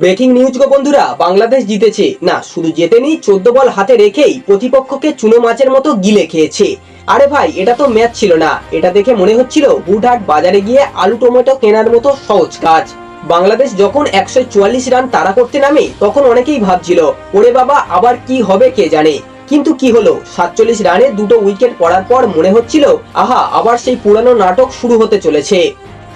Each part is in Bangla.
ব্রেকিং নিউজ গো বন্ধুরা, বাংলাদেশ জিতেছে। না, শুধু জেতেনি, চোদ্দ বল হাতে রেখেই প্রতিপক্ষকে চুনো মাছের মতো গিলে খেয়েছে। আরে ভাই, এটা তো ম্যাচ ছিল না। এটা দেখে মনে হচ্ছিল বুটহাট বাজারে গিয়ে আলু টমেটো কেনার মতো সহজ কাজ। বাংলাদেশ যখন একশো চুয়াল্লিশ রান তাড়া করতে নামে, তখন অনেকেই ভাবছিল, ওরে বাবা, আবার কি হবে কে জানে? কিন্তু কি হলো? সাতচল্লিশ রানে দুটো উইকেট পড়ার পর মনে হচ্ছিল, আহা, আবার সেই পুরানো নাটক শুরু হতে চলেছে।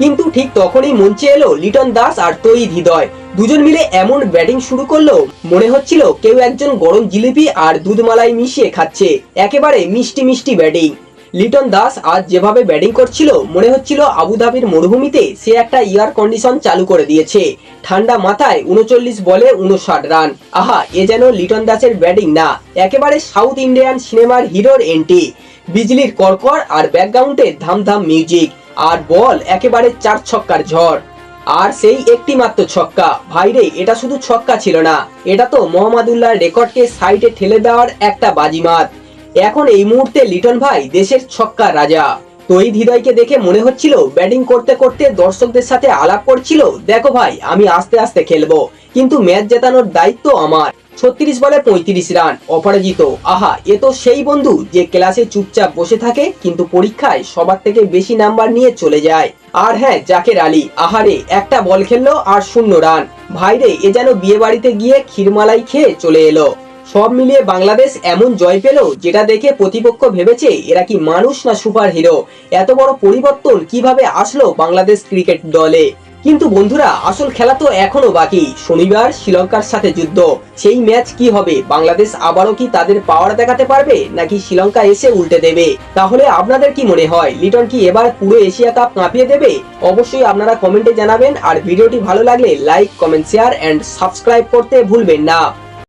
কিন্তু ঠিক তখনই মঞ্চে এলো লিটন দাস আর তৈদ হৃদয়। দুজন মিলে এমন ব্যাটিং শুরু করল, মনে হচ্ছিল কেউ একজন গরম জিলিপি আর দুধমালাই মিশিয়ে খাচ্ছে, একেবারে মিষ্টি মিষ্টি ব্যাটিং লিটন দাস আজ যেভাবে ব্যাটিং করছিল, মনে হচ্ছিল আবুধাবির মরুভূমিতে সে একটা এয়ার কন্ডিশন চালু করে দিয়েছে। ঠান্ডা মাথায় উনচল্লিশ বলে উনষাট রান। আহা, এ যেন লিটন দাসের ব্যাটিং না, একেবারে সাউথ ইন্ডিয়ান সিনেমার হিরোর এন্ট্রি বিজলির কড়কড় আর ব্যাকগ্রাউন্ডে ধামধাম মিউজিক আর বল একেবারে চার ছক্কার ঝড়। আর সেই একটি মাত্র ছক্কা ভাইরে এটা শুধু ছক্কা ছিল না। এটা তো মোহাম্মদুল্লাহর রেকর্ডকে সাইডে ঠেলে দেওয়ার একটা বাজিমাত। এখন এই মুহূর্তে লিটন ভাই দেশের ছক্কা রাজা। তৈদ হৃদয়কে দেখে মনে হচ্ছিল ব্যাটিং করতে করতে দর্শকদের সাথে আলাপ করছিল, দেখো ভাই, আমি আস্তে আস্তে খেলব। কিন্তু ম্যাচ জেতানোর দায়িত্ব আমার। ছত্রিশ বলে পঁয়ত্রিশ রান, অপরাজিত। আহা, এ তো সেই বন্ধু যে ক্লাসে চুপচাপ বসে থাকে, কিন্তু পরীক্ষায় সবার থেকে বেশি নাম্বার নিয়ে চলে যায়। আর হ্যাঁ জাকের আলী, আহারে, একটা বল খেললো আর শূন্য রান। ভাইরে এ যেন বিয়ে বাড়িতে গিয়ে ক্ষীরমালাই খেয়ে চলে এলো। সব মিলিয়ে বাংলাদেশ এমন জয় পেল, যেটা দেখে প্রতিপক্ষ ভেবেছে, এরা কি মানুষ না সুপার হিরো এত বড় পরিবর্তন কীভাবে আসলো বাংলাদেশ ক্রিকেট দলে? কিন্তু বন্ধুরা, আসল খেলা তো এখনও বাকি। শনিবার শ্রীলঙ্কার সাথে যুদ্ধ। সেই ম্যাচ কি হবে? বাংলাদেশ আবারও কি তাদের পাওয়ার দেখাতে পারবে? নাকি শ্রীলঙ্কা এসে উল্টে দেবে? তাহলে আপনাদের কি মনে হয়? লিটন কি এবার পুরো এশিয়া কাপ কাঁপিয়ে দেবে? অবশ্যই আপনারা কমেন্টে জানাবেন। আর ভিডিওটি ভালো লাগলে like comment share and subscribe করতে ভুলবেন না।